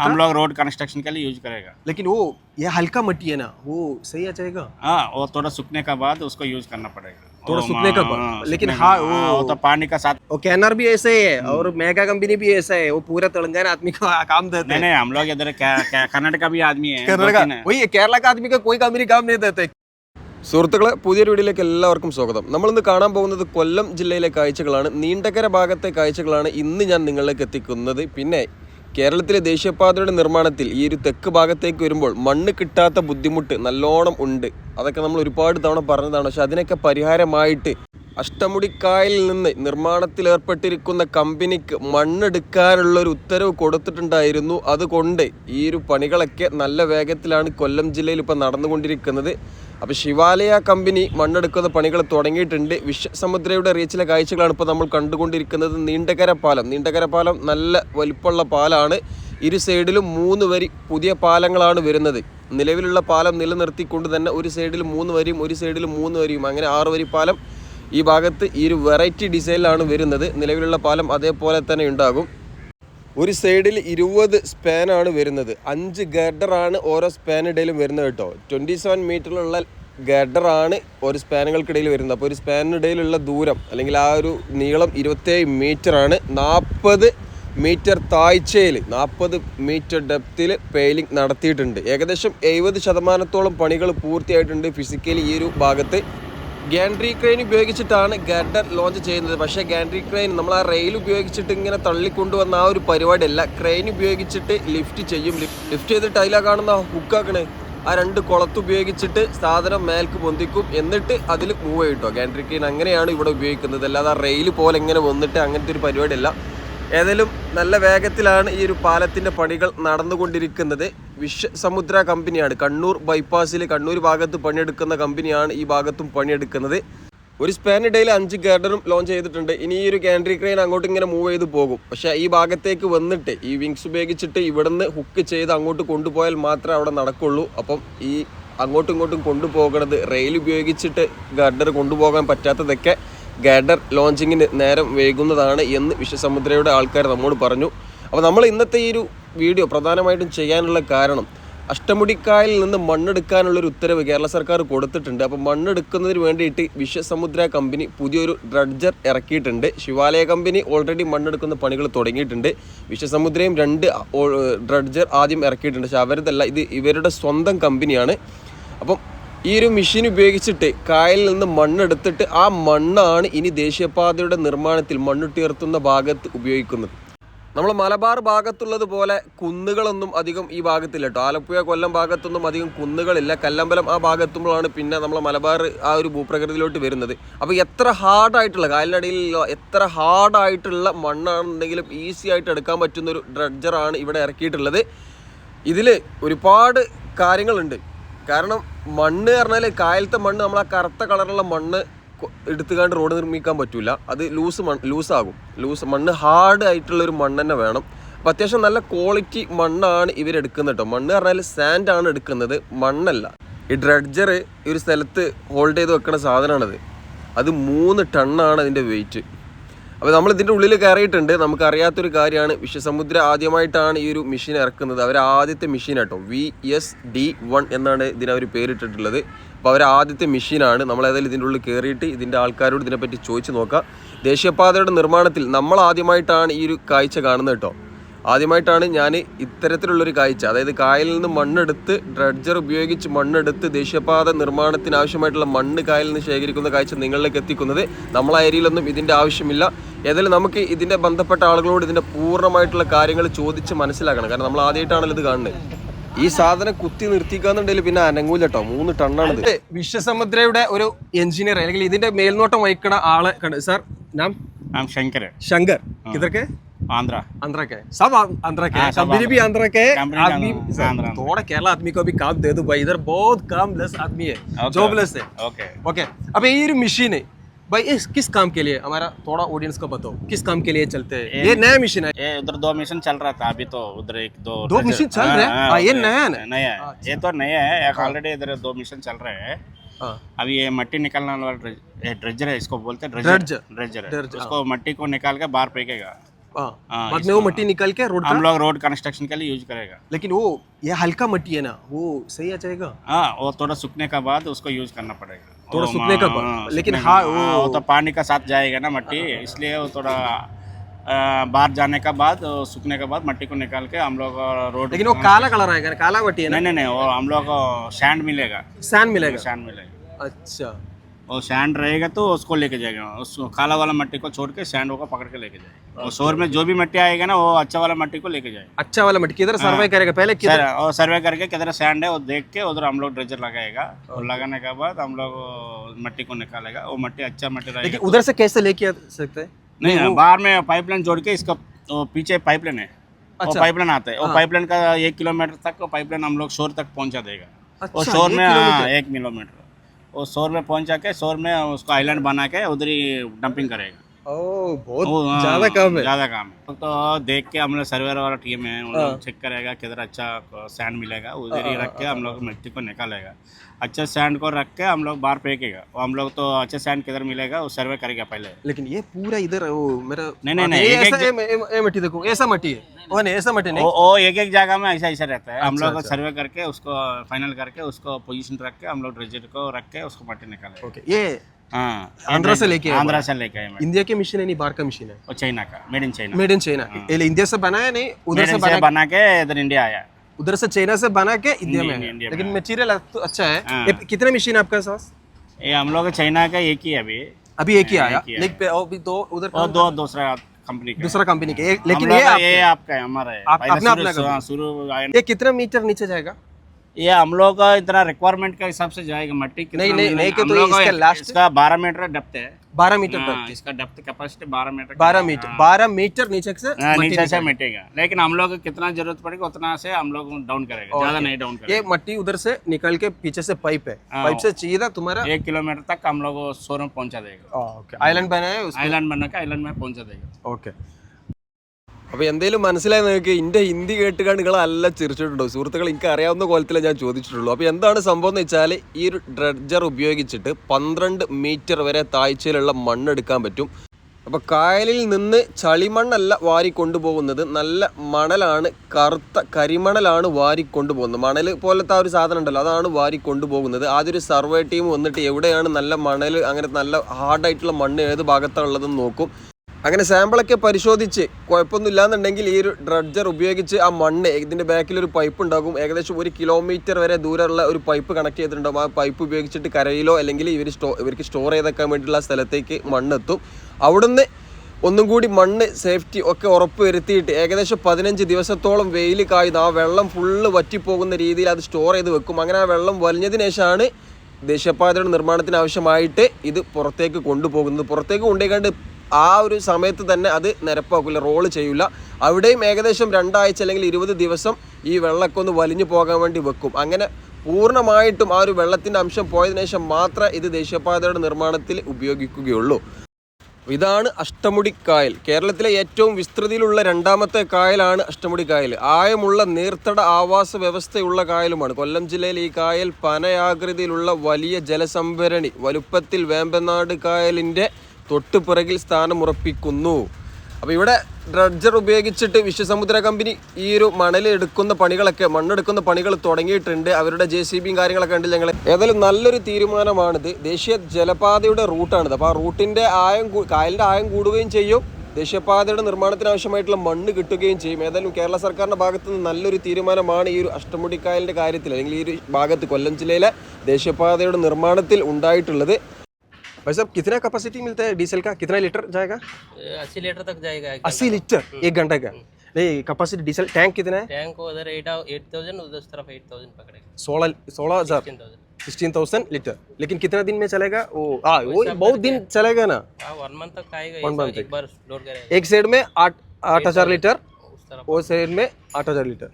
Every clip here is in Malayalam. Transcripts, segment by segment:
हम लोग रोड कंस्ट्रक्शन के लिए यूज करेगा लेकिन वो ये हल्का मट्टी है ना वो सही आ जाएगा हाँ वो थोड़ा सूखने के बाद उसको यूज करना पड़ेगा थोड़ा वो, सूखने का हाँ, बाद। हाँ, लेकिन सूखने हाँ, का- वो- वो तो पानी का साथ वो कैनर भी ऐसे ही है और मेगा कंपनी भी ऐसा है वो पूरा तेलंगाना आदमी को काम देते नहीं हैं नहीं हम लोग इधर क्या- क्या- कर्नाटक का भी आदमी है കേരള दो तीन है। वही है, केरला का आदमी का कोई कंपनी काम नहीं देते സുഹൃത്തുക്കളെ പുതിയൊരു വീഡിയോയിലേക്ക് എല്ലാവർക്കും സ്വാഗതം നമ്മളിന്ന് കാണാൻ പോകുന്നത് കൊല്ലം ജില്ലയിലെ കാഴ്ചകളാണ് നീണ്ടകര ഭാഗത്തെ കാഴ്ചകളാണ് ഇന്ന് ഞാൻ നിങ്ങളിലേക്ക് എത്തിക്കുന്നത് പിന്നെ കേരളത്തിലെ ദേശീയപാതയുടെ നിർമ്മാണത്തിൽ ഈ ഒരു തെക്ക് ഭാഗത്തേക്ക് വരുമ്പോൾ മണ്ണ് കിട്ടാത്ത ബുദ്ധിമുട്ട് നല്ലോണം ഉണ്ട്. അതൊക്കെ നമ്മൾ ഒരുപാട് തവണ പറഞ്ഞതാണ്. പക്ഷെ അതിനൊക്കെ പരിഹാരമായിട്ട് അഷ്ടമുടിക്കായലിൽ നിന്ന് നിർമ്മാണത്തിൽ ഏർപ്പെട്ടിരിക്കുന്ന കമ്പനിക്ക് മണ്ണെടുക്കാനുള്ള ഒരു ഉത്തരവ് കൊടുത്തിട്ടുണ്ടായിരുന്നു. അതുകൊണ്ട് ഈ ഒരു പണികളൊക്കെ നല്ല വേഗത്തിലാണ് കൊല്ലം ജില്ലയിൽ ഇപ്പോൾ നടന്നുകൊണ്ടിരിക്കുന്നത്. അപ്പോൾ ശിവാലയ കമ്പനി മണ്ണെടുക്കുന്ന പണികൾ തുടങ്ങിയിട്ടുണ്ട്. വിശ്വസമുദ്രയുടെ റീച്ചിലെ കാഴ്ചകളാണ് ഇപ്പോൾ നമ്മൾ കണ്ടുകൊണ്ടിരിക്കുന്നത്. നീണ്ടകര പാലം. നീണ്ടകര പാലം നല്ല വലിപ്പമുള്ള പാലാണ്. ഇരു സൈഡിലും മൂന്ന് വരി പുതിയ പാലങ്ങളാണ് വരുന്നത്. നിലവിലുള്ള പാലം നിലനിർത്തിക്കൊണ്ട് തന്നെ ഒരു സൈഡിൽ മൂന്ന് വരിയും ഒരു സൈഡിൽ മൂന്ന് വരിയും. അങ്ങനെ ആറ് വരി പാലം ഈ ഭാഗത്ത് ഈ ഒരു വെറൈറ്റി ഡിസൈനിലാണ് വരുന്നത്. നിലവിലുള്ള പാലം അതേപോലെ തന്നെ ഉണ്ടാകും. ഒരു സൈഡിൽ ഇരുപത് സ്പാനാണ് വരുന്നത്. അഞ്ച് ഗർഡറാണ് ഓരോ സ്പാനിടയിലും വരുന്നത് കേട്ടോ. ട്വന്റി സെവൻ മീറ്ററിലുള്ള ഗർഡറാണ് ഒരു സ്പാനുകൾക്കിടയിൽ വരുന്നത്. അപ്പോൾ ഒരു സ്പാനിനിടയിലുള്ള ദൂരം അല്ലെങ്കിൽ ആ ഒരു നീളം ഇരുപത്തേഴ് ആണ്. നാൽപ്പത് മീറ്റർ താഴ്ചയിൽ നാൽപ്പത് മീറ്റർ ഡെപ്തിൽ പെയിലിംഗ് നടത്തിയിട്ടുണ്ട്. ഏകദേശം എഴുപത് ശതമാനത്തോളം പണികൾ പൂർത്തിയായിട്ടുണ്ട് ഫിസിക്കലി ഈ ഒരു ഭാഗത്ത്. ഗാൻഡ്രി ക്രെയിൻ ഉപയോഗിച്ചിട്ടാണ് ഗഡർ ലോഞ്ച് ചെയ്യുന്നത്. പക്ഷേ ഗാൻഡ്രി ക്രെയിൻ നമ്മൾ ആ റെയിൽ ഉപയോഗിച്ചിട്ട് ഇങ്ങനെ തള്ളിക്കൊണ്ടുവന്ന ആ ഒരു പരിപാടിയല്ല. ക്രെയിൻ ഉപയോഗിച്ചിട്ട് ലിഫ്റ്റ് ചെയ്യും. ലിഫ്റ്റ് ചെയ്തിട്ട് അതിലാ കാണുന്ന ഹുക്കാക്കണേ ആ രണ്ട് കുളത്ത് ഉപയോഗിച്ചിട്ട് സാധനം മേൽക്ക് പൊന്തിക്കും. എന്നിട്ട് അതിൽ മൂവ് ചെയ്യും ഗാൻഡ്രി ക്രെയിൻ അങ്ങനെയാണ് ഇവിടെ ഉപയോഗിക്കുന്നത്. അല്ലാതെ ആ റെയിൽ പോലെ ഇങ്ങനെ വന്നിട്ട് അങ്ങനത്തെ ഒരു പരിപാടിയല്ല. ഏതായാലും നല്ല വേഗത്തിലാണ് ഈ ഒരു പാലത്തിന്റെ പണികൾ നടന്നുകൊണ്ടിരിക്കുന്നത്. വിശ്വസമുദ്ര കമ്പനിയാണ്. കണ്ണൂർ ബൈപ്പാസിൽ കണ്ണൂർ ഭാഗത്ത് പണിയെടുക്കുന്ന കമ്പനിയാണ് ഈ ഭാഗത്തും പണിയെടുക്കുന്നത്. ഒരു സ്പാൻ ഇടയിൽ അഞ്ച് ഗാർഡറും ലോഞ്ച് ചെയ്തിട്ടുണ്ട്. ഇനി ഈ ഒരു ഗാൻഡ്രി ക്രെയിൻ അങ്ങോട്ട് ഇങ്ങനെ മൂവ് ചെയ്ത് പോകും. പക്ഷേ ഈ ഭാഗത്തേക്ക് വന്നിട്ട് ഈ വിങ്സ് ഉപയോഗിച്ചിട്ട് ഇവിടുന്ന് ഹുക്ക് ചെയ്ത് അങ്ങോട്ട് കൊണ്ടുപോയാൽ മാത്രമേ അവിടെ നടക്കുള്ളൂ. അപ്പം ഈ അങ്ങോട്ടും ഇങ്ങോട്ടും കൊണ്ടുപോകണത് റെയിൽ ഉപയോഗിച്ചിട്ട് ഗാർഡർ കൊണ്ടുപോകാൻ പറ്റാത്തതൊക്കെ ഗാർഡർ ലോഞ്ചിങ്ങിന് നേരം വൈകുന്നതാണ് എന്ന് വിശ്വസമുദ്രയുടെ ആൾക്കാർ നമ്മോട് പറഞ്ഞു. അപ്പോൾ നമ്മൾ ഇന്നത്തെ ഈ ഒരു വീഡിയോ പ്രധാനമായിട്ടും ചെയ്യാനുള്ള കാരണം അഷ്ടമുടിക്കായലിൽ നിന്ന് മണ്ണെടുക്കാനുള്ളൊരു ഉത്തരവ് കേരള സർക്കാർ കൊടുത്തിട്ടുണ്ട്. അപ്പോൾ മണ്ണെടുക്കുന്നതിന് വേണ്ടിയിട്ട് വിശ്വസമുദ്ര കമ്പനി പുതിയൊരു ഡ്രഡ്ജർ ഇറക്കിയിട്ടുണ്ട്. ശിവാലയ കമ്പനി ഓൾറെഡി മണ്ണെടുക്കുന്ന പണികൾ തുടങ്ങിയിട്ടുണ്ട്. വിശ്വസമുദ്രയും രണ്ട് ഡ്രഡ്ജർ ആദ്യം ഇറക്കിയിട്ടുണ്ട്. പക്ഷേ അവരതല്ല ഇത് ഇവരുടെ സ്വന്തം കമ്പനിയാണ്. അപ്പം ഈ ഒരു മെഷീൻ ഉപയോഗിച്ചിട്ട് കായലിൽ നിന്ന് മണ്ണെടുത്തിട്ട് ആ മണ്ണാണ് ഇനി ദേശീയപാതയുടെ നിർമ്മാണത്തിൽ മണ്ണുട്ടിയർത്തുന്ന ഭാഗത്ത് ഉപയോഗിക്കുന്നത്. നമ്മൾ മലബാർ ഭാഗത്തുള്ളത് പോലെ കുന്നുകളൊന്നും അധികം ഈ ഭാഗത്തില്ല കേട്ടോ ആലപ്പുഴ കൊല്ലം ഭാഗത്തൊന്നും അധികം കുന്നുകളില്ല. കല്ലമ്പലം ആ ഭാഗത്തുമ്പോഴാണ് പിന്നെ നമ്മൾ മലബാർ ആ ഒരു ഭൂപ്രകൃതിയിലോട്ട് വരുന്നത്. അപ്പോൾ എത്ര ഹാർഡായിട്ടുള്ള കാലിനടിയിൽ എത്ര ഹാർഡായിട്ടുള്ള മണ്ണാണെന്നുണ്ടെങ്കിലും ഈസി ആയിട്ട് എടുക്കാൻ പറ്റുന്ന ഒരു ഡ്രഡ്ജറാണ് ഇവിടെ ഇറക്കിയിട്ടുള്ളത്. ഇതിൽ ഒരുപാട് കാര്യങ്ങളുണ്ട്. കാരണം മണ്ണ് പറഞ്ഞാൽ കായലത്തെ മണ്ണ് നമ്മൾ ആ കറുത്ത കളറുള്ള മണ്ണ് എടുത്തുകൊണ്ട് റോഡ് നിർമ്മിക്കാൻ പറ്റില്ല അത് ലൂസ് മണ്ണ് ലൂസാകും. ലൂസ് മണ്ണ് ഹാർഡ് ആയിട്ടുള്ള ഒരു മണ്ണ് തന്നെ വേണം. അപ്പോൾ അത്യാവശ്യം നല്ല ക്വാളിറ്റി മണ്ണാണ് ഇവരെടുക്കുന്നത് കേട്ടോ മണ്ണ് പറഞ്ഞാൽ സാൻഡ് ആണ് എടുക്കുന്നത്. മണ്ണല്ല. ഈ ഡ്രഡ്ജർ ഈ ഒരു സ്ഥലത്ത് ഹോൾഡ് ചെയ്ത് വെക്കുന്ന സാധനമാണത് അത് മൂന്ന് ടണ്ണാണ് അതിന്റെ വെയിറ്റ് അപ്പോൾ നമ്മൾ ഇതിന്റെ ഉള്ളിൽ കയറിയിട്ടുണ്ട്. നമുക്കറിയാത്തൊരു കാര്യമാണ്. വിശ്വസമുദ്ര ആദ്യമായിട്ടാണ് ഈ ഒരു മെഷീൻ ഇറക്കുന്നത്. അവർ ആദ്യത്തെ മെഷീൻ കേട്ടോ വി എസ് ഡി വൺ എന്നാണ് ഇതിനവർ പേരിട്ടിട്ടുള്ളത്. അപ്പോൾ അവർ ആദ്യത്തെ മെഷീനാണ്. നമ്മൾ ഏതായാലും ഇതിന്റെ ഉള്ളിൽ കയറിയിട്ട് ഇതിന്റെ ആൾക്കാരോട് ഇതിനെപ്പറ്റി ചോദിച്ച് നോക്കാം. ദേശീയപാതയുടെ നിർമ്മാണത്തിൽ നമ്മൾ ആദ്യമായിട്ടാണ് ഈ ഒരു കാഴ്ച കാണുന്നത് കേട്ടോ. ആദ്യമായിട്ടാണ് ഞാൻ ഇത്തരത്തിലുള്ളൊരു കാഴ്ച. അതായത് കായലിൽ നിന്ന് മണ്ണെടുത്ത് ഡ്രഡ്ജർ ഉപയോഗിച്ച് മണ്ണെടുത്ത് ദേശീയപാത നിർമ്മാണത്തിന് ആവശ്യമായിട്ടുള്ള മണ്ണ് കായലിൽ നിന്ന് ശേഖരിക്കുന്ന കാഴ്ച നിങ്ങളിലേക്ക് എത്തിക്കുന്നത് നമ്മളെ ഏരിയയിലൊന്നും ഇതിന്റെ ആവശ്യമില്ല. ഏതായാലും നമുക്ക് ഇതിന്റെ ബന്ധപ്പെട്ട ആളുകളോട് ഇതിന്റെ പൂർണമായിട്ടുള്ള കാര്യങ്ങൾ ചോദിച്ച് മനസ്സിലാക്കണം. കാരണം നമ്മൾ ആദ്യമായിട്ടാണല്ലോ ഇത് കാണുന്നത്. ഈ സാധനം കുത്തി നിർത്തിക്കാന്നുണ്ടെങ്കിൽ പിന്നെ അനങ്ങൂല കേട്ടോ മൂന്ന് ടണ്ണാണ് വിശ്വസമുദ്രയുടെ ഒരു എഞ്ചിനീയർ അല്ലെങ്കിൽ ഇതിന്റെ മേൽനോട്ടം വഹിക്കുന്ന ആള് കണ്ട് സാർ നാം नाम शंकर है शंकर किधर के आंध्रा आंध्रा के सब आ- आंध्रा के हाँ, सब कंपनी भी आंध्रा के कंपनी आदमी आंध्रा- सर, आंध्रा। थोड़ा केरला आदमी को भी काम दे दो भाई इधर बहुत काम लेस आदमी है Okay. जॉबलेस है ओके ओके अब ये जो मशीन है भाई इस किस काम के लिए? हमारा थोड़ा ऑडियंस को बताओ किस काम के लिए चलते हैं? ये नया मशीन है। ये उधर दो मिशन चल रहा था अभी तो उधर एक दो दो मिशन चल हाँ, रहे हैं? हाँ, हाँ, ये नया है? नया है। ये तो नया है एक ऑलरेडी इधर दो मिशन चल रहे हैं। अभी ये मट्टी निकालने वाला ड्रेजर है इसको बोलते हैं ड्रेजर। ड्रेजर उसको मट्टी को निकाल के बाहर फेंकेगा। बाद में वो मट्टी निकाल के रोड हम लोग रोड कंस्ट्रक्शन के लिए यूज़ करेगा। लेकिन वो ये हल्का मट्टी है ना वो सही आ जाएगा? हाँ वो थोड़ा सूखने का बाद उसको यूज़ करना पड़ेगा। थोड़ा वो सूखने का पर हाँ, लेकिन हाँ, वो- वो तो पानी का साथ जाएगा ना मट्टी इसलिए वो थोड़ा बाहर जाने का बाद सूखने के बाद मट्टी को निकाल के हम लोग रोड लेकिन वो काला कलर आएगा ना? काला मट्टी है नहीं नहीं नहीं वो हम लोग को सैंड मिलेगा। सैंड मिलेगा? सैंड मिलेगा। अच्छा। वो सैंड रहेगा तो उसको लेके जाएगा। उस काला वाला मट्टी को छोड़ के सैंड को पकड़ के लेके जाएगा। वो शोर में जो भी मट्टी आएगा ना वो अच्छा वाला मट्टी को लेके जाएगा। अच्छा वाला मट्टी किधर सर्वे करेगा? पहले किधर? और सर्वे करके किधर सैंड है वो देख के उधर हम लोग ड्रेजर लगाएगा। और लगाने के बाद हम लोग मट्टी को निकालेगा। वो मट्टी अच्छा मट्टी रहेगा। उधर से कैसे लेके आ सकते हैं? नहीं बाहर में पाइपलाइन जोड़ के इसका पीछे पाइपलाइन है। अच्छा। पाइपलाइन आता है। वो पाइपलाइन का एक किलोमीटर तक पाइपलाइन हम लोग शोर तक पहुँचा देगा। वो अच्छा, शोर में हाँ एक किलोमीटर। वो शोर में पहुँचा के शोर में उसको आइलैंड बना के उधर ही डंपिंग करेगा। ओ बहुत हाँ, ज़्यादा काम है। ज़्यादा काम है। तो देख के हम लोग वाला टीम है वो हाँ। लोग चेक करेगा किधर अच्छा सैंड मिलेगा उधर ही रख के हम लोग मिट्टी को निकालेगा। अच्छा सैंड को रख के हम लोग बाहर फेंकेगा। हम लोग तो अच्छा सैंड किधर मिलेगा वो सर्वे करेगा पहले। लेकिन ये पूरा इधर वो मेरा नहीं, नहीं, हाँ, नहीं, ऐसा मिट्टी देखो ऐसा मिट्टी है। वो नहीं। ऐसा मिट्टी नहीं। एक एक जगह में ऐसा ऐसा रहता है। हम अच्छा, लोग सर्वे करके उसको फाइनल करके उसको पोजीशन रख के हम लोग ड्रेजर को रख के उसको मट्टी निकालेगा। ओके ये हाँ आंध्रा से लेके आंध्रा से लेके आए इंडिया की मशीन है नहीं बाहर का मशीन है। वो चाइना का made in China made in China ये इंडिया से बनाया नहीं उधर से बना बना के इधर इंडिया आया। उधर से चाइना से बना के इंडिया में है। लेकिन मटेरियल अच्छा है। हाँ। कितने मशीन है आपके पास? ये हम लोग चाइना का एक ही है अभी। अभी एक ही आया। ही आया। लेकिन अभी दो उधर और दो दूसरा कंपनी दूसरा कंपनी के। लेकिन ये आपका है हमारा है। आप- अपना- अपना हाँ, शुरू ये कितना मीटर नीचे जाएगा? ये हम लोग का इतना रिक्वायरमेंट के हिसाब से जाएगा मट्टी नहीं नहीं नहीं के तो, तो इसका लास्ट इसका बारह मीटर डप्त है। बारह मीटर हाँ, इसका डप्त कैपेसिटी बारह मीटर बारह मीटर हाँ। बारह मीटर नीचे से हाँ, नीचे से मिटेगा। लेकिन हम लोग कितना ज़रूरत पड़ेगा उतना से हम लोग डाउन करेगा। ज़्यादा नहीं डाउन करेगा। ये मट्टी उधर से निकल के पीछे से पाइप है। पाइप से सीधा तुम्हारा एक किलोमीटर तक हम लोग शोरूम पहुँचा देगा। ओके आइलैंड बना है आइलैंड बना के आइलैंड में पहुँचा देगा। ओके। അപ്പൊ എന്തെങ്കിലും മനസ്സിലായി നിങ്ങൾക്ക് ഇന്റെ ഹിന്ദി കേട്ടുകാണ്ട് നിങ്ങളല്ല ചിരിച്ചിട്ടുണ്ടോ? സുഹൃത്തുക്കൾ എനിക്ക് അറിയാവുന്ന കോലത്തിലേ ഞാൻ ചോദിച്ചിട്ടുള്ളൂ. അപ്പൊ എന്താണ് സംഭവം എന്ന് വെച്ചാൽ ഈ ഒരു ഡ്രഡ്ജർ ഉപയോഗിച്ചിട്ട് പന്ത്രണ്ട് മീറ്റർ വരെ താഴ്ചയിലുള്ള മണ്ണെടുക്കാൻ പറ്റും. അപ്പൊ കായലിൽ നിന്ന് ചളിമണ്ണല്ല വാരി കൊണ്ടുപോകുന്നത് നല്ല മണലാണ് കറുത്ത കരിമണലാണ് വാരി കൊണ്ടുപോകുന്നത് മണൽ പോലത്തെ ആ ഒരു സാധനം ഉണ്ടല്ലോ അതാണ് വാരി കൊണ്ടുപോകുന്നത് ആദ്യം ഒരു സർവേ ടീം വന്നിട്ട് എവിടെയാണ് നല്ല മണൽ അങ്ങനെ നല്ല ഹാർഡായിട്ടുള്ള മണ്ണ് ഏത് ഭാഗത്താണ് ഉള്ളതെന്ന് നോക്കും. അങ്ങനെ സാമ്പിളൊക്കെ പരിശോധിച്ച് കുഴപ്പമൊന്നും ഇല്ലാന്നുണ്ടെങ്കിൽ ഈ ഒരു ഡ്രഡ്ജർ ഉപയോഗിച്ച് ആ മണ്ണ് ഇതിന്റെ ബാക്കിൽ ഒരു പൈപ്പ് ഉണ്ടാകും. ഏകദേശം ഒരു കിലോമീറ്റർ വരെ ദൂരമുള്ള ഒരു പൈപ്പ് കണക്ട് ചെയ്തിട്ടുണ്ടാകും. ആ പൈപ്പ് ഉപയോഗിച്ചിട്ട് കരയിലോ അല്ലെങ്കിൽ ഇവർ സ്റ്റോ ഇവർക്ക് സ്റ്റോർ ചെയ്തേക്കാൻ വേണ്ടിയിട്ടുള്ള സ്ഥലത്തേക്ക് മണ്ണെത്തും. അവിടുന്ന് ഒന്നും കൂടി മണ്ണ് സേഫ്റ്റി ഒക്കെ ഉറപ്പ് വരുത്തിയിട്ട് ഏകദേശം പതിനഞ്ച് ദിവസത്തോളം വെയിൽ കായുന്ന ആ വെള്ളം ഫുള്ള് വറ്റിപ്പോകുന്ന രീതിയിൽ അത് സ്റ്റോർ ചെയ്ത് വെക്കും. അങ്ങനെ ആ വെള്ളം വലിഞ്ഞതിന് ശേഷമാണ് ദേശീയപാതയുടെ നിർമ്മാണത്തിന് ആവശ്യമായിട്ട് ഇത് പുറത്തേക്ക് കൊണ്ടുപോകുന്നത്. പുറത്തേക്ക് കൊണ്ടുപോയിക്കാണ്ട് ആ ഒരു സമയത്ത് തന്നെ അത് നിരപ്പാക്കില്ല റോൾ ചെയ്യില്ല അവിടെയും ഏകദേശം രണ്ടാഴ്ച അല്ലെങ്കിൽ ഇരുപത് ദിവസം ഈ വെള്ളമൊക്കെ ഒന്ന് വലിഞ്ഞു പോകാൻ വേണ്ടി വെക്കും. അങ്ങനെ പൂർണമായിട്ടും ആ ഒരു വെള്ളത്തിന്റെ അംശം പോയതിനു ശേഷം മാത്രമേ ഇത് ദേശീയപാതയുടെ നിർമ്മാണത്തിൽ ഉപയോഗിക്കുകയുള്ളൂ. ഇതാണ് അഷ്ടമുടി കായൽ. കേരളത്തിലെ ഏറ്റവും വിസ്തൃതിയിലുള്ള രണ്ടാമത്തെ കായലാണ് അഷ്ടമുടി കായൽ. ആയമുള്ള നീർത്തട ആവാസ വ്യവസ്ഥയുള്ള കായലുമാണ്. കൊല്ലം ജില്ലയിൽ ഈ കായൽ പനയാകൃതിയിലുള്ള വലിയ ജലസംഭരണി വലുപ്പത്തിൽ വേമ്പനാട് കായലിന്റെ തൊട്ടുപിറകിൽ സ്ഥാനമുറപ്പിക്കുന്നു അപ്പോൾ ഇവിടെ ഡ്രഡ്ജർ ഉപയോഗിച്ചിട്ട് വിശ്വസമുദ്ര കമ്പനി ഈ ഒരു മണൽ എടുക്കുന്ന പണികളൊക്കെ മണ്ണെടുക്കുന്ന പണികൾ തുടങ്ങിയിട്ടുണ്ട്. അവരുടെ ജെ സി ബിയും കാര്യങ്ങളൊക്കെ ഉണ്ട് ഞങ്ങൾ ഏതായാലും നല്ലൊരു തീരുമാനമാണിത്. ദേശീയ ജലപാതയുടെ റൂട്ടാണിത്. അപ്പോൾ ആ റൂട്ടിന്റെ ആയം കായലിന്റെ ആയം കൂടുകയും ചെയ്യും. ദേശീയപാതയുടെ നിർമ്മാണത്തിന് ആവശ്യമായിട്ടുള്ള മണ്ണ് കിട്ടുകയും ചെയ്യും. ഏതായാലും കേരള സർക്കാരിന്റെ ഭാഗത്ത് നിന്ന് നല്ലൊരു തീരുമാനമാണ് ഈ ഒരു അഷ്ടമുടിക്കായലിന്റെ കാര്യത്തിൽ അല്ലെങ്കിൽ ഈ ഒരു ഭാഗത്ത് കൊല്ലം ജില്ലയിലെ ദേശീയപാതയുടെ നിർമ്മാണത്തിൽ ഉണ്ടായിട്ടുള്ളത്. भाई साहब कितना कैपेसिटी मिलता है डीजल का कितना लीटर जाएगा ये अस्सी लीटर तक जाएगा एक अस्सी लीटर एक घंटे का नहीं कैपेसिटी डीजल टैंक कितना है टैंक को उधर एट एट थाउजेंड उधर तरफ एट थाउजेंड पकड़ेगा सोलह सोलह हजार fifteen thousand sixteen thousand litre लेकिन कितना दिन में चलेगा वो हाँ वो बहुत दिन चलेगा ना हाँ वन मंथ तक आएगा One ये month सब एक बार लोड करेगा एक साइड में आठ आठ हजार लीटर उस तरफ ഒരു സൈഡിൽ ആട്ട് ഹജാർ ലിറ്റർ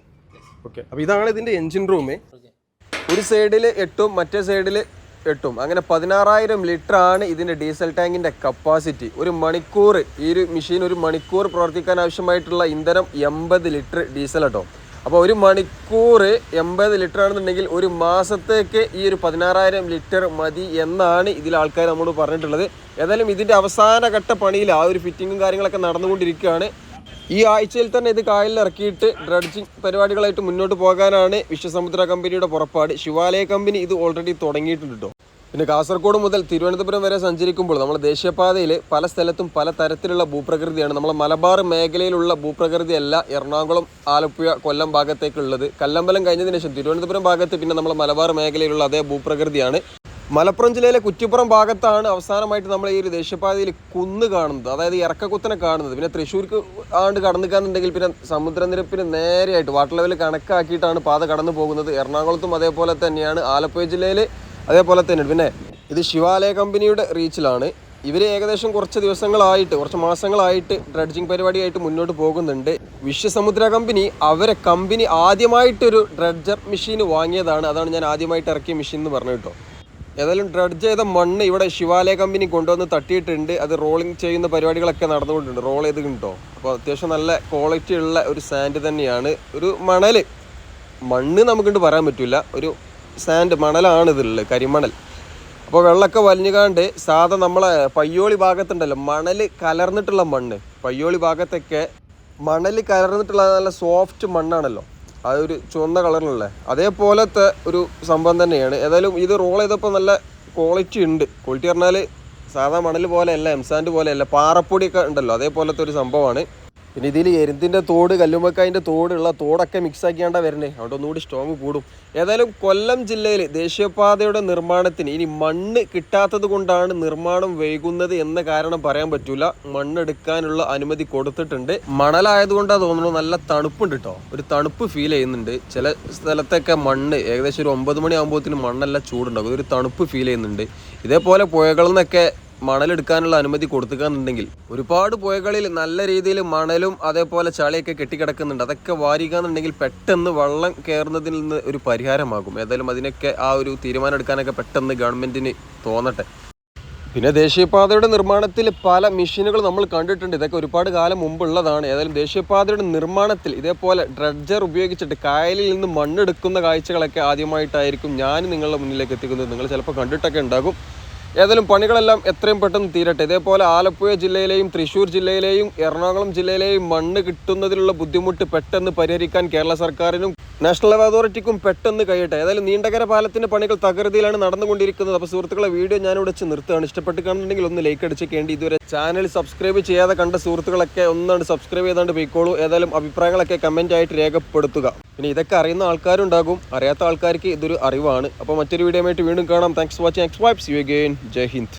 ഓക്കെ അപ്പോൾ ഇതാണ് ഇതിൻ്റെ എൻജിൻ റൂം Okay. ഒരു സൈഡിൽ എട്ടും മറ്റേ സൈഡിൽ എട്ടും. അങ്ങനെ പതിനാറായിരം ലിറ്റർ ആണ് ഇതിന്റെ ഡീസൽ ടാങ്കിന്റെ കപ്പാസിറ്റി. ഒരു മണിക്കൂർ ഈ ഒരു മെഷീൻ ഒരു മണിക്കൂർ പ്രവർത്തിക്കാൻ ആവശ്യമായിട്ടുള്ള ഇന്ധനം എൺപത് ലിറ്റർ ഡീസൽ കേട്ടോ അപ്പോൾ ഒരു മണിക്കൂർ എൺപത് ലിറ്റർ ആണെന്നുണ്ടെങ്കിൽ ഒരു മാസത്തേക്ക് ഈ ഒരു പതിനാറായിരം ലിറ്റർ മതി എന്നാണ് ഇതിൽ ആൾക്കാർ നമ്മോട് പറഞ്ഞിട്ടുള്ളത്. ഏതായാലും ഇതിന്റെ അവസാന ഘട്ട പണിയിൽ ആ ഒരു ഫിറ്റിങ്ങും കാര്യങ്ങളൊക്കെ നടന്നുകൊണ്ടിരിക്കുകയാണ്. ഈ ആഴ്ചയിൽ തന്നെ ഇത് കായലിൽ ഇറക്കിയിട്ട് ഡ്രഡ്ജിങ് പരിപാടികളായിട്ട് മുന്നോട്ട് പോകാനാണ് വിശ്വസമുദ്ര കമ്പനിയുടെ പുറപ്പാട്. ശിവാലയ കമ്പനി ഇത് ഓൾറെഡി തുടങ്ങിയിട്ടുണ്ട് കേട്ടോ പിന്നെ കാസർഗോഡ് മുതൽ തിരുവനന്തപുരം വരെ സഞ്ചരിക്കുമ്പോൾ നമ്മൾ ദേശീയപാതയിൽ പല സ്ഥലത്തും പല തരത്തിലുള്ള ഭൂപ്രകൃതിയാണ്. നമ്മൾ മലബാർ മേഖലയിലുള്ള ഭൂപ്രകൃതിയല്ല എറണാകുളം ആലപ്പുഴ കൊല്ലം ഭാഗത്തേക്കുള്ളത്. കല്ലമ്പലം കഴിഞ്ഞതിന് ശേഷം തിരുവനന്തപുരം ഭാഗത്ത് പിന്നെ നമ്മൾ മലബാർ മേഖലയിലുള്ള അതേ ഭൂപ്രകൃതിയാണ്. മലപ്പുറം ജില്ലയിലെ കുറ്റിപ്പുറം ഭാഗത്താണ് അവസാനമായിട്ട് നമ്മൾ ഈ ഒരു ദേശീയപാതയിൽ കുന്ന് കാണുന്നത്. അതായത് ഇറക്കക്കുത്തനെ കാണുന്നത്. പിന്നെ തൃശ്ശൂർക്ക് ആണ്ട് കടന്നിക്കാന്നുണ്ടെങ്കിൽ പിന്നെ സമുദ്രനിരപ്പിന് നേരെയായിട്ട് വാട്ടർ ലെവൽ കണക്കാക്കിയിട്ടാണ് പാത കടന്നു പോകുന്നത്. എറണാകുളത്തും അതേപോലെ തന്നെയാണ്. ആലപ്പുഴ ജില്ലയിൽ അതേപോലെ തന്നെയാണ് പിന്നെ ഇത് ശിവാലയ കമ്പനിയുടെ റീച്ചിലാണ്. ഇവർ ഏകദേശം കുറച്ച് ദിവസങ്ങളായിട്ട് കുറച്ച് മാസങ്ങളായിട്ട് ഡ്രഡ്ജിങ് പരിപാടിയായിട്ട് മുന്നോട്ട് പോകുന്നുണ്ട്. വിശ്വസമുദ്ര കമ്പനി അവരെ കമ്പനി ആദ്യമായിട്ടൊരു ഡ്രഡ്ജർ മെഷീൻ വാങ്ങിയതാണ്. അതാണ് ഞാൻ ആദ്യമായിട്ട് ഇറക്കിയ മെഷീൻ എന്ന് പറഞ്ഞു കേട്ടോ. ഏതായാലും ഡ്രഡ്ജ് ചെയ്ത മണ്ണ് ഇവിടെ ശിവാലയ കമ്പനി കൊണ്ടുവന്ന് തട്ടിയിട്ടുണ്ട്. അത് റോളിംഗ് ചെയ്യുന്ന പരിപാടികളൊക്കെ നടന്നുകൊണ്ടുണ്ട് റോൾ ചെയ്ത് കിട്ടോ അപ്പോൾ അത്യാവശ്യം നല്ല ക്വാളിറ്റി ഉള്ള ഒരു സാൻഡ് തന്നെയാണ്. ഒരു മണൽ മണ്ണ് നമുക്കിട്ട് പറയാൻ പറ്റില്ല ഒരു സാൻഡ് മണലാണ് ഇതിലുള്ളത് കരിമണൽ. അപ്പോൾ വെള്ളമൊക്കെ വലിഞ്ഞുകാണ്ട് സാധാ നമ്മളെ പയ്യോളി ഭാഗത്തുണ്ടല്ലോ മണൽ കലർന്നിട്ടുള്ള മണ്ണ്. പയ്യോളി ഭാഗത്തൊക്കെ മണൽ കലർന്നിട്ടുള്ള നല്ല സോഫ്റ്റ് മണ്ണാണല്ലോ. ഒരു ചുവന്ന കളറിലുള്ള അതേപോലത്തെ ഒരു സംഭവം തന്നെയാണ്. ഏതായാലും ഇത് റോൾ ചെയ്തപ്പോൾ നല്ല ക്വാളിറ്റി ഉണ്ട്. ക്വാളിറ്റി പറഞ്ഞാൽ സാധാ മണൽ പോലെയല്ല എംസാൻഡ് പോലെയല്ല പാറപ്പൊടിയൊക്കെ ഉണ്ടല്ലോ അതേപോലത്തെ ഒരു സംഭവമാണ്. പിന്നെ ഇതിൽ എരുന്തിന്റെ തോട് കല്ലുമ്മക്കായന്റെ തോടുള്ള തോടൊക്കെ മിക്സ് ആക്കിയാണ്ടാ വരണേ. അവിടെ ഒന്നുകൂടി സ്ട്രോങ് കൂടും. ഏതായാലും കൊല്ലം ജില്ലയിൽ ദേശീയപാതയുടെ നിർമ്മാണത്തിന് ഇനി മണ്ണ് കിട്ടാത്തത് കൊണ്ടാണ് നിർമ്മാണം വൈകുന്നത് എന്ന കാരണം പറയാൻ പറ്റൂല. മണ്ണെടുക്കാനുള്ള അനുമതി കൊടുത്തിട്ടുണ്ട്. മണലായതുകൊണ്ടാണ് തോന്നുന്നു നല്ല തണുപ്പുണ്ട് കേട്ടോ ഒരു തണുപ്പ് ഫീൽ ചെയ്യുന്നുണ്ട്. ചില സ്ഥലത്തൊക്കെ മണ്ണ് ഏകദേശം ഒരു ഒമ്പത് മണി ആകുമ്പോഴത്തേനും മണ്ണെല്ലാം ചൂടുണ്ടാകും. ഒരു തണുപ്പ് ഫീൽ ചെയ്യുന്നുണ്ട്. ഇതേപോലെ പുഴകളിൽ നിന്നൊക്കെ മണലെടുക്കാനുള്ള അനുമതി കൊടുത്തുകയെന്നുണ്ടെങ്കിൽ ഒരുപാട് പുഴകളിൽ നല്ല രീതിയിൽ മണലും അതേപോലെ ചളിയൊക്കെ കെട്ടിക്കിടക്കുന്നുണ്ട്. അതൊക്കെ വാരിക്കാന്നുണ്ടെങ്കിൽ പെട്ടെന്ന് വെള്ളം കയറുന്നതിൽ നിന്ന് ഒരു പരിഹാരമാകും. ഏതായാലും അതിനൊക്കെ ആ ഒരു തീരുമാനം എടുക്കാനൊക്കെ പെട്ടെന്ന് ഗവൺമെന്റിന് തോന്നട്ടെ. പിന്നെ ദേശീയപാതയുടെ നിർമ്മാണത്തിൽ പല മെഷീനുകൾ നമ്മൾ കണ്ടിട്ടുണ്ട്. ഇതൊക്കെ ഒരുപാട് കാലം മുമ്പുള്ളതാണ്. ഏതായാലും ദേശീയപാതയുടെ നിർമ്മാണത്തിൽ ഇതേപോലെ ഡ്രഡ്ജർ ഉപയോഗിച്ചിട്ട് കായലിൽ നിന്ന് മണ്ണെടുക്കുന്ന കാഴ്ചകളൊക്കെ ആദ്യമായിട്ടായിരിക്കും ഞാൻ നിങ്ങളുടെ മുന്നിലേക്ക് എത്തിക്കുന്നത്. നിങ്ങൾ ചിലപ്പോൾ കണ്ടിട്ടൊക്കെ ഉണ്ടാകും. ഏതായാലും പണികളെല്ലാം എത്രയും പെട്ടെന്ന് തീരട്ടെ. ഇതേപോലെ ആലപ്പുഴ ജില്ലയിലെയും തൃശ്ശൂർ ജില്ലയിലെയും എറണാകുളം ജില്ലയിലെയും മണ്ണ് കിട്ടുന്നതിലുള്ള ബുദ്ധിമുട്ട് പെട്ടെന്ന് പരിഹരിക്കാൻ കേരള സർക്കാരിനും നാഷണൽ ലെവൽ അതോറിറ്റിക്കും പെട്ടെന്ന് കഴിയട്ടെ. ഏതായാലും നീണ്ടകര പാലത്തിന്റെ പണികൾ തകൃതിയിലാണ് നടന്നുകൊണ്ടിരിക്കുന്നത്. അപ്പോൾ സുഹൃത്തുക്കളെ വീഡിയോ ഞാൻ ഇവിടെ നിർത്തുകയാണ്. ഇഷ്ടപ്പെട്ട് കാണുന്നുണ്ടെങ്കിൽ ഒന്ന് ലൈക്ക് അടിച്ചേക്കേണ്ടി. ഇതുവരെ ചാനൽ സബ്സ്ക്രൈബ് ചെയ്യാതെ കണ്ട സുഹൃത്തുക്കളൊക്കെ ഒന്നാണ് സബ്സ്ക്രൈബ് ചെയ്താണ്ട് പോയിക്കോളൂ. ഏതായാലും അഭിപ്രായങ്ങളൊക്കെ കമന്റ് ആയിട്ട് രേഖപ്പെടുത്തുക. പിന്നെ ഇതൊക്കെ അറിയുന്ന ആൾക്കാരുണ്ടാകും. അറിയാത്ത ആൾക്കാർക്ക് ഇതൊരു അറിവാണ്. അപ്പോൾ മറ്റൊരു വീഡിയോ ആയിട്ട് വീണ്ടും കാണാം. Thanks watching X vibes you again Jai Hind